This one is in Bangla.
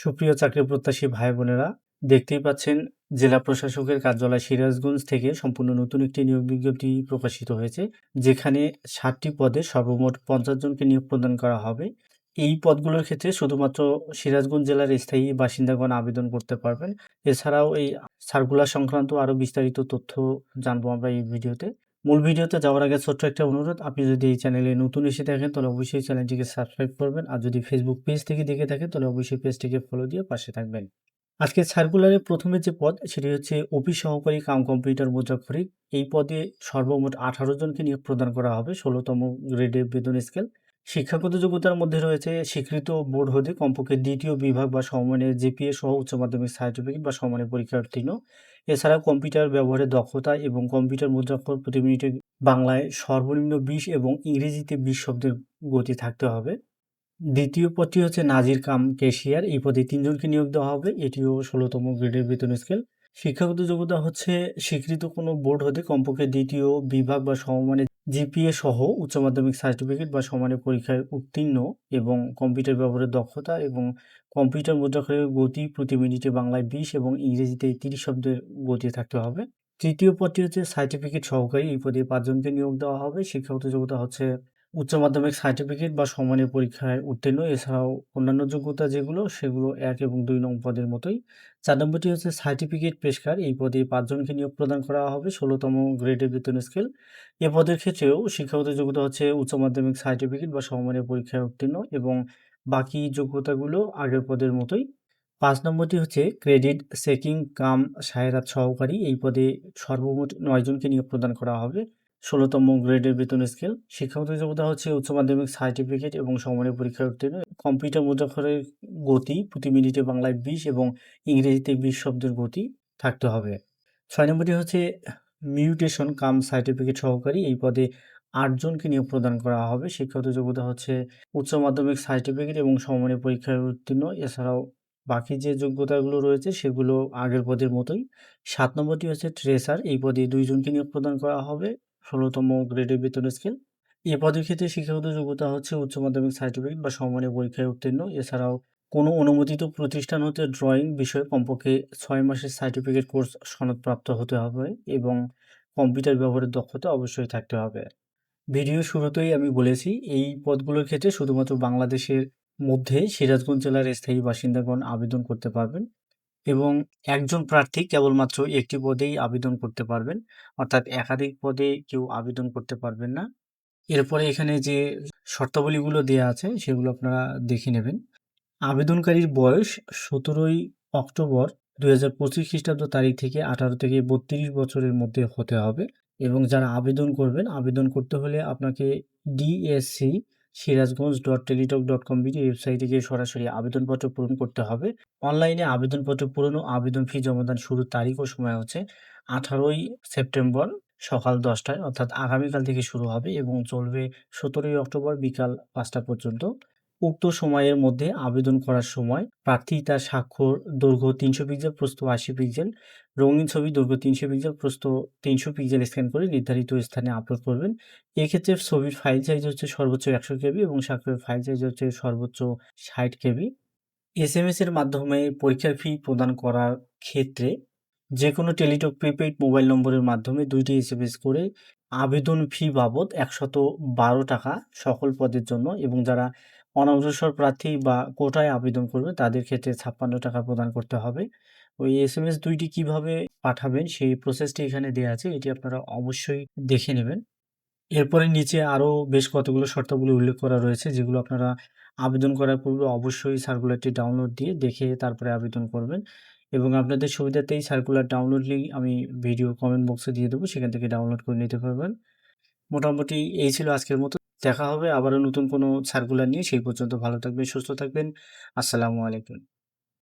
সুপ্রিয় চাকরি প্রত্যাশী ভাই বোনেরা, দেখতেই পাচ্ছেন জেলা প্রশাসকের কার্যালয় সিরাজগঞ্জ থেকে সম্পূর্ণ নতুন একটি নিয়োগ বিজ্ঞপ্তি প্রকাশিত হয়েছে, যেখানে ষাটটি পদে সর্বমোট পঞ্চাশ জনকে নিয়োগ প্রদান করা হবে। এই পদগুলোর ক্ষেত্রে শুধুমাত্র সিরাজগঞ্জ জেলার স্থায়ী বাসিন্দাগণ আবেদন করতে পারবেন। এছাড়াও এই সার্কুলার সংক্রান্ত আরও বিস্তারিত তথ্য জানব আমরা এই ভিডিওতে। মূল ভিডিওতে যাওয়ার আগে ছোট্ট একটা অনুরোধ, আপনি যদি এই চ্যানেলে নতুন এসে থাকেন তাহলে অবশ্যই চ্যানেলটিকে সাবস্ক্রাইব করবেন আর যদি ফেসবুক পেজ থেকে দেখে থাকেন তাহলে অবশ্যই পেজটিকে ফলো দিয়ে পাশে থাকবেন। আজকে সার্কুলারের প্রথমে যে পদ, সেটি হচ্ছে অফিস সহকারী কাম কম্পিউটার মুদ্রাক্ষরিক এই পদে সর্বমোট আঠারো জনকে নিয়োগ প্রদান করা হবে, ষোলোতম গ্রেডের বেতন স্কেল শিক্ষাগত যোগ্যতার মধ্যে রয়েছে স্বীকৃত বোর্ড হতে কমপক্ষে দ্বিতীয় বিভাগ বা সমমানের জিপিএ সহ উচ্চ মাধ্যমিক সার্টিফিকেট বা সমমানের পরীক্ষা উত্তীর্ণ এছাড়া কম্পিউটার ব্যবহারের দক্ষতা এবং কম্পিউটার মুদ্রাক্ষর প্রতি মিনিটে বাংলায় সর্বনিম্ন বিশ এবং ইংরেজিতে বিশ শব্দের গতি থাকতে হবে। দ্বিতীয় পদটি হচ্ছে নাজির কাম ক্যাশিয়ার। এই পদে তিনজনকে নিয়োগ দেওয়া হবে। এটিও ষোলোতম গ্রেডের বেতন স্কেল। শিক্ষাগত যোগ্যতা হচ্ছে স্বীকৃত কোনো বোর্ড হতে কমপক্ষে দ্বিতীয় বিভাগ বা সমমানের জিপিএ সহ উচ্চ মাধ্যমিক সার্টিফিকেট বা সমানের পরীক্ষায় উত্তীর্ণ এবং কম্পিউটার ব্যবহারের দক্ষতা এবং কম্পিউটার মুদ্রাক্ষরের গতি প্রতি মিনিটে বাংলায় বিশ এবং ইংরেজিতে তিরিশ শব্দের গতি থাকতে হবে। তৃতীয় পদটি হচ্ছে সার্টিফিকেট সহকারী। এই পদে পাঁচজনকে নিয়োগ দেওয়া হবে। শিক্ষাগত যোগ্যতা হচ্ছে উচ্চ মাধ্যমিক সার্টিফিকেট বা সমানের পরীক্ষায় উত্তীর্ণ। এছাড়াও অন্যান্য যোগ্যতা যেগুলো, সেগুলো এক এবং দুই নং পদের মতোই। চার নম্বরটি হচ্ছে সার্টিফিকেট পেশকার। এই পদে পাঁচজনকে নিয়োগ প্রদান করা হবে, ষোলোতম গ্রেডের বেতন স্কেল এ পদের ক্ষেত্রেও শিক্ষাগত যোগ্যতা হচ্ছে উচ্চ মাধ্যমিক সার্টিফিকেট বা সমমানের পরীক্ষায় উত্তীর্ণ এবং বাকি যোগ্যতাগুলো আগের পদের মতোই। পাঁচ নম্বরটি হচ্ছে ক্রেডিট চেকিং কাম সায়রাত সহকারী। এই পদে সর্বমোট নয়জনকে নিয়োগ প্রদান করা হবে। ষোলোতম গ্রেডের বেতন স্কেল। শিক্ষাগত যোগ্যতা হচ্ছে উচ্চ মাধ্যমিক সার্টিফিকেট এবং সমমানের পরীক্ষায় উত্তীর্ণ। কম্পিউটার মুদ্রাক্ষরের গতি, প্রতি মিনিটে বাংলায় বিশ এবং ইংরেজিতে বিশ শব্দের গতি থাকতে হবে। ছয় নম্বরটি হচ্ছে মিউটেশন কাম সার্টিফিকেট সহকারী। এই পদে আটজনকে নিয়োগ প্রদান করা হবে। শিক্ষাগত যোগ্যতা হচ্ছে উচ্চ মাধ্যমিক সার্টিফিকেট এবং সমমানের পরীক্ষায় উত্তীর্ণ। এছাড়াও বাকি যে যোগ্যতাগুলো রয়েছে সেগুলো আগের পদের মতোই। সাত নম্বরটি হচ্ছে ট্রেসার। এই পদে দুইজনকে নিয়োগ প্রদান করা হবে। ষোলোতম গ্রেডের বেতন স্কেল। এ পদের ক্ষেত্রে শিক্ষাগত যোগ্যতা হচ্ছে উচ্চ মাধ্যমিক সার্টিফিকেট বা সমমানের পরীক্ষায় উত্তীর্ণ। এছাড়াও কোনো অনুমোদিত প্রতিষ্ঠান হতে ড্রয়িং বিষয়ে কমপক্ষে ছয় মাসের সার্টিফিকেট কোর্স সনদপ্রাপ্ত হতে হবে এবং কম্পিউটার ব্যবহারের দক্ষতা অবশ্যই থাকতে হবে। ভিডিও শুরুতেই আমি বলেছি, এই পদগুলোর ক্ষেত্রে শুধুমাত্র বাংলাদেশের মধ্যে সিরাজগঞ্জ জেলার স্থায়ী বাসিন্দাগণ আবেদন করতে পারবেন। এবং একজন প্রার্থী কেবলমাত্র একটি পদেই আবেদন করতে পারবেন। অর্থাৎ একাধিক পদে কেউ আবেদন করতে পারবেন না। এরপরে এখানে যে শর্তাবলীগুলো দেওয়া আছে, সেগুলো আপনারা দেখে নেবেন। আবেদনকারীর বয়স সতেরোই অক্টোবর দুই হাজার পঁচিশ খ্রিস্টাব্দ তারিখ থেকে আঠারো থেকে বত্রিশ বছরের মধ্যে হতে হবে এবং যারা আবেদন করবেন, আবেদন করতে হলে আপনাকে DSC Sirajganj dot Teletalk dot com BD ওয়েবসাইটে গিয়ে সরাসরি আবেদনপত্র পূরণ করতে হবে। অনলাইনে আবেদনপত্র পূরণ ও আবেদন ফি জমাদান শুরুর তারিখ ও সময় হচ্ছে আঠারোই সেপ্টেম্বর সকাল দশটায়, অর্থাৎ আগামীকাল থেকে শুরু হবে এবং চলবে সতেরোই অক্টোবর বিকাল পাঁচটা পর্যন্ত। উক্ত সময়ের মধ্যে আবেদন করার সময় প্রার্থী তার স্বাক্ষর, দৈর্ঘ্য তিনশো পিক্সেল, প্রস্থ আশি পিক্সেল, রঙিন ছবি দৈর্ঘ্য তিনশো পিক্সেল, প্রস্থ তিনশো পিক্সেল স্ক্যান করে নির্ধারিত স্থানে আপলোড করবেন। এক্ষেত্রে ছবির ফাইল সাইজ হচ্ছে সর্বোচ্চ একশো কেবি এবং স্বাক্ষরের ফাইল সাইজ হচ্ছে সর্বোচ্চ ষাট কেবি। এস এম এর মাধ্যমে পরীক্ষার ফি প্রদান করার ক্ষেত্রে যে কোনো টেলিটক প্রিপেইড মোবাইল নম্বরের মাধ্যমে দুইটি এস এম এস করে আবেদন ফি বাবদ একশত বারো টাকা সকল পদের জন্য এবং যারা অনগ্রসর প্রার্থী বা কোটায় আবেদন করবে, তাদের ক্ষেত্রে ছাপ্পান্ন টাকা প্রদান করতে হবে। ওই এস এম এস দুইটি কীভাবে পাঠাবেন, সেই প্রসেসটি এখানে দেওয়া আছে, এটি আপনারা অবশ্যই দেখে নেবেন। এরপরে নিচে আরও বেশ কতগুলো শর্তাবলী উল্লেখ করা রয়েছে, যেগুলো আপনারা আবেদন করার পূর্বে অবশ্যই সার্কুলারটি ডাউনলোড দিয়ে দেখে তারপরে আবেদন করবেন। এবং আপনাদের সুবিধাতেই সার্কুলার ডাউনলোড লিঙ্ক আমি ভিডিও কমেন্ট বক্সে দিয়ে দেবো, সেখান থেকে ডাউনলোড করে নিতে পারবেন। মোটামুটি এই ছিল আজকের মতো। দেখা হবে আবারও নতুন কোনো সার্কুলার নিয়ে। সেই পর্যন্ত ভালো থাকবেন, সুস্থ থাকবেন। আসসালামু আলাইকুম।